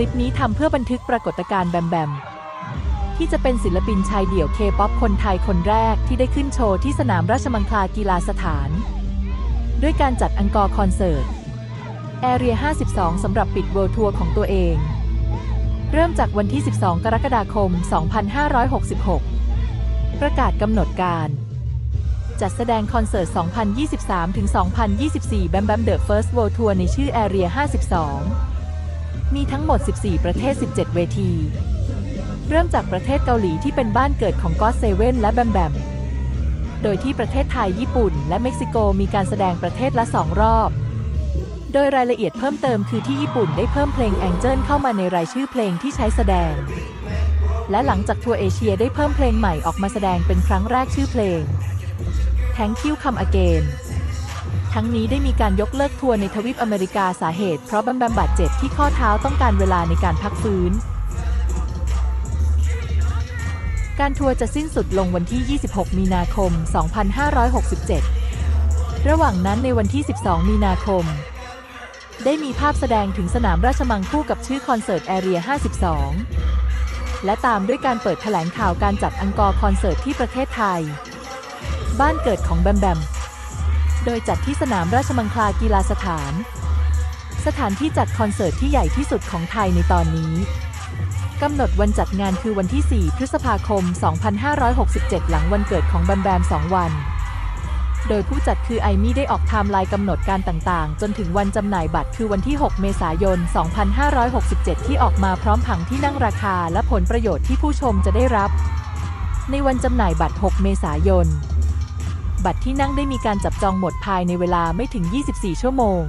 ลิปนี้ทำเพื่อบันทึกปรากฏการณ์แบมแบม ที่จะเป็นศิลปินชายเดี่ยวเคป๊อปคนไทยคนแรกที่ได้ขึ้นโชว์ที่สนามราชมังคลากีฬาสถาน ด้วยการจัดอังกอร์คอนเสิร์ตแอเรีย 52 สำหรับปิดเวิลด์ทัวร์ของตัวเอง เริ่มจากวันที่ 12 กรกฎาคม 2566 ประกาศกำหนดการจัดแสดงคอนเสิร์ต 2023 ถึง 2024 แบมแบมเดอะเฟิร์ส World Tour ในชื่อ Area 52 มีทั้งหมด 14 ประเทศ 17 เวที เริ่มจากประเทศเกาหลีที่เป็นบ้านเกิดของก็อเซเว่นและแบมแบม โดยที่ประเทศไทย ญี่ปุ่น และเม็กซิโกมีการแสดงประเทศละ 2 รอบ โดยรายละเอียดเพิ่มเติมคือที่ญี่ปุ่นได้เพิ่มเพลงแองเจิลเข้ามาในรายชื่อเพลงที่ใช้แสดง และหลังจากทัวร์เอเชียได้เพิ่มเพลงใหม่ออกมาแสดงเป็นครั้งแรกชื่อเพลง Thank you come again ทั้งนี้ได้มีการยกเลิกทัวร์ในทวีปอเมริกาสาเหตุ เพราะแบมแบมบาดเจ็บที่ข้อเท้าต้องการเวลาในการพักฟื้น การทัวร์จะสิ้นสุดลงวันที่ 26 มีนาคม 2567 ระหว่างนั้นในวันที่ 12 มีนาคม ได้มีภาพแสดงถึงสนามราชมังคู่กับชื่อคอนเสิร์ตแอเรีย 52 และตามด้วยการเปิดแถลงข่าวการจัดอังกอร์คอนเสิร์ตที่ประเทศไทย บ้านเกิดของแบมแบม โดยจัดที่สนามราชมังคลากีฬาสถาน สถานที่จัดคอนเสิร์ตที่ใหญ่ที่สุดของไทยในตอนนี้ กำหนดวันจัดงานคือวันที่ 4 พฤษภาคม 2567 หลังวันเกิดของแบมแบม 2 วัน โดยผู้จัดคือไอมี่ได้ออกไทม์ไลน์กำหนดการต่างๆ จนถึงวันจำหน่ายบัตรคือวันที่ 6 เมษายน 2567 ที่ออกมาพร้อมผังที่นั่งราคาและผลประโยชน์ที่ผู้ชมจะได้รับ ในวันจำหน่ายบัตร 6 เมษายน บัตรที่นั่งได้มีการจับจองหมดภายในเวลาไม่ถึง 24 ชั่วโมง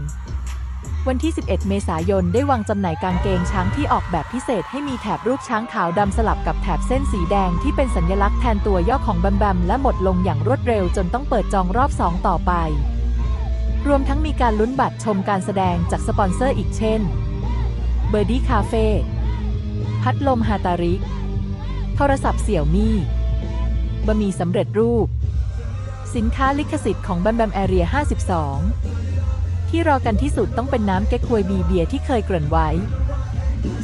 วันที่ 11 เมษายนได้วางจำหน่ายกางเกงช้างที่ออกแบบพิเศษให้มีแถบรูปช้างขาวดำสลับกับแถบเส้นสีแดงที่เป็นสัญลักษณ์แทนตัวย่อของแบมแบมและหมดลงอย่างรวดเร็วจนต้องเปิดจองรอบ 2 ต่อไป รวมทั้งมีการลุ้นบัตรชมการแสดงจากสปอนเซอร์อีกเช่นเบอร์ดี้คาเฟ่พัดลมฮาตาริ โทรศัพท์เสี่ยวมี่บะหมี่สำเร็จรูป สินค้าลิขสิทธิ์ของแบมแบมแอเรีย 52 ที่รอกันที่สุดต้องเป็นน้ำเก๊กฮวยบีเบียที่เคยเกริ่นไว้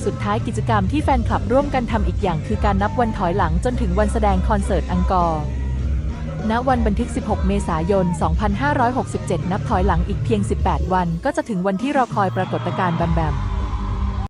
สุดท้ายกิจกรรมที่แฟนคลับร่วมกันทำอีกอย่างคือการนับวันถอยหลังจนถึงวันแสดงคอนเสิร์ตอังกอร์ณวันบันทึก 16 เมษายน 2567 นับถอยหลังอีกเพียง 18 วัน ก็จะถึงวันที่รอคอยปรากฏการณ์แบมแบม